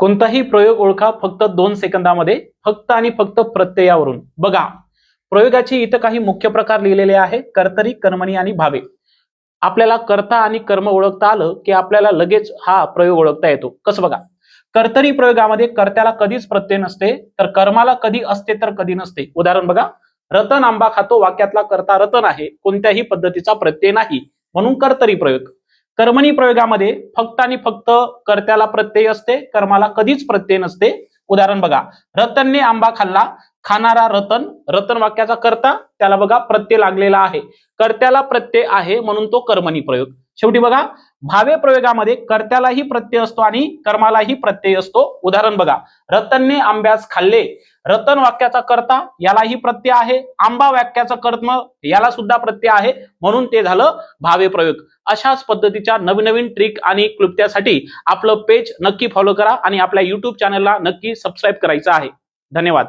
कोणताही प्रयोग ओळखा फक्त दोन सेकंदामध्ये फक्त आणि फक्त प्रत्ययावरून. बघा प्रयोगाचे इथं काही मुख्य प्रकार लिहिलेले आहे कर्तरी कर्मणी आणि भावे. आपल्याला कर्ता आणि कर्म ओळखता आलं की आपल्याला लगेच हा प्रयोग ओळखता येतो. कसं बघा कर्तरी प्रयोगामध्ये कर्त्याला कधीच प्रत्यय नसते तर कर्माला कधी असते तर कधी नसते. उदाहरण बघा रतन आंबा खातो वाक्यातला कर्ता रतन आहे कोणत्याही पद्धतीचा प्रत्यय नाही म्हणून कर्तरी प्रयोग. कर्मणी प्रयोगामध्ये फक्त आणि फक्त कर्त्याला प्रत्यय असते कर्माला कधीच प्रत्यय नसते. उदाहरण बघा रतनने आंबा खाल्ला खाणारा रतन रतन वाक्याचा कर्ता त्याला बघा प्रत्यय लागलेला आहे. कर्त्याला प्रत्यय आहे म्हणून तो कर्मणी प्रयोग. शेवटी बघा भावे प्रयोगामध्ये कर्त्यालाही प्रत्यय असतो आणि कर्मालाही प्रत्यय असतो. उदाहरण बघा रतनने आंब्यास खाल्ले. रतन वाक्याचा कर्ता यालाही प्रत्यय आहे. आंबा वाक्याचा कर्म याला सुद्धा प्रत्यय आहे. म्हणून ते झालं भावे प्रयोग. अशाच पद्धतीच्या नवीन नवीन ट्रिक आणि क्लुप्त्यासाठी आपलं पेज नक्की फॉलो करा आणि आपल्या युट्यूब चॅनलला नक्की सबस्क्राईब करायचं आहे. धन्यवाद.